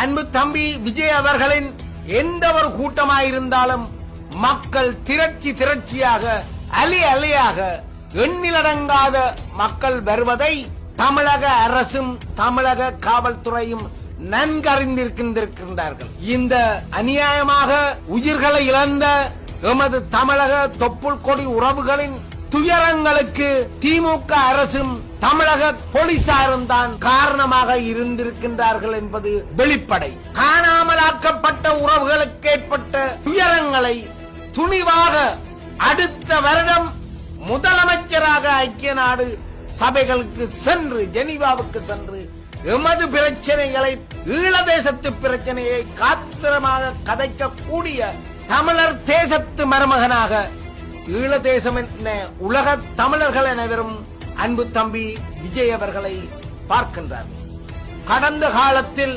அன்பு தம்பி விஜய் அவர்களின் எந்த ஒரு கூட்டமாயிருந்தாலும் மக்கள் திரட்சி திரட்சியாக அலி அலியாக எண்ணிலடங்காத மக்கள் வருவதை தமிழக அரசும் தமிழக காவல்துறையும் நன்கறிந்திருக்கின்றிருக்கின்றார்கள். இந்த அநியாயமாக உயிர்களை இழந்த எமது தமிழக தொப்புள் கொடி உறவுகளின் துயரங்களுக்கு திமுக அரசும் தமிழக போலீசாரும் தான் காரணமாக இருந்திருக்கின்றார்கள் என்பது வெளிப்படை. காணாமலாக்கப்பட்ட உறவுகளுக்கு ஏற்பட்ட துயரங்களை துணிவாக அடுத்த வருடம் முதலமைச்சராக ஐக்கிய நாடு சபைகளுக்கு சென்று ஜெனீவாவுக்கு சென்று எமது பிரச்சனைகளை ஈழதேசத்து பிரச்சனையை காத்திரமாக கதைக்கக்கூடிய தமிழர் தேசத்து மருமகனாக ஈழதேசம் என்ன உலக தமிழர்கள் அனைவரும் அன்பு தம்பி விஜய் அவர்களை பார்க்கின்றார் கடந்த காலத்தில்